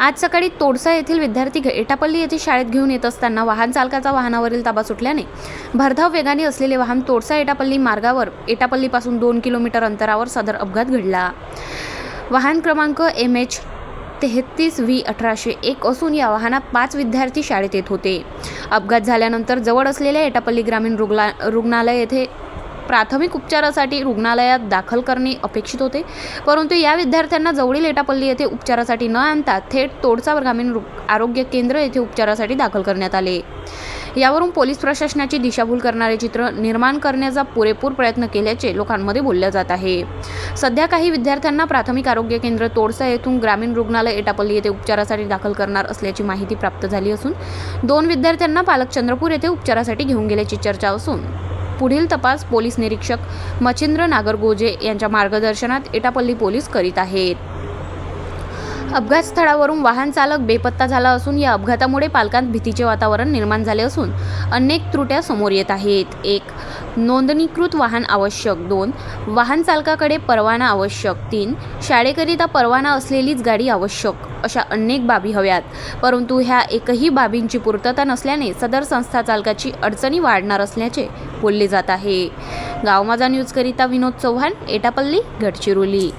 आज सकाळी तोडसा येथील विद्यार्थी घ- एटापल्ली येथे शाळेत घेऊन येत असताना वाहन चालकाचा वाहनावरील ताबा सुटल्याने भरधाव वेगाने असलेले वाहन तोडसा एटापल्ली मार्गावर एटापल्लीपासून दोन किलोमीटर अंतरावर सदर अपघात घडला. वाहन क्रमांक एम एच तेहतीस व्ही अठराशे एक असून या वाहनात पाच विद्यार्थी शाळेत येत होते. अपघात झाल्यानंतर जवळ असलेल्या एटापल्ली ग्रामीण रुग्ला रुग्णालय येथे प्राथमिक उपचारासाठी रुग्णालयात दाखल करणे अपेक्षित होते. परंतु या विद्यार्थ्यांना जवळील एटापल्ली येथे उपचारासाठी न आणता थेट तोडचा ग्रामीण रु- आरोग्य केंद्र येथे उपचारासाठी दाखल करण्यात आले. यावरून पोलीस प्रशासनाची दिशाभूल करणारे चित्र निर्माण करण्याचा पुरेपूर प्रयत्न केल्याचे लोकांमध्ये बोलले जात आहे. सध्या काही विद्यार्थ्यांना प्राथमिक आरोग्य केंद्र तोडसा येथून ग्रामीण रुग्णालय एटापल्ली येथे उपचारासाठी दाखल करणार असल्याची माहिती प्राप्त झाली असून दोन विद्यार्थ्यांना पालक चंद्रपूर येथे उपचारासाठी घेऊन गेल्याची चर्चा असून पुढील तपास पोलीस निरीक्षक मच्छिंद्र नागरगोजे यांच्या मार्गदर्शनात एटापल्ली पोलीस करीत आहेत. अपघात स्थळावरून वाहन चालक बेपत्ता झाला असून या अपघातामुळे पालकांत भीतीचे वातावरण निर्माण झाले असून अनेक त्रुट्या समोर येत आहेत. एक नोंदणीकृत वाहन आवश्यक. दोन वाहन चालकाकडे परवाना आवश्यक. तीन शाळेकरिता परवाना असलेलीच गाडी आवश्यक अशा अनेक बाबी हव्यात. परंतु ह्या एकही बाबींची पूर्तता नसल्याने सदर संस्था चालकाची अडचणी वाढणार असल्याचे बोलले जात आहे. गावमाजा न्यूजकरिता विनोद चव्हाण एटापल्ली गडचिरोली.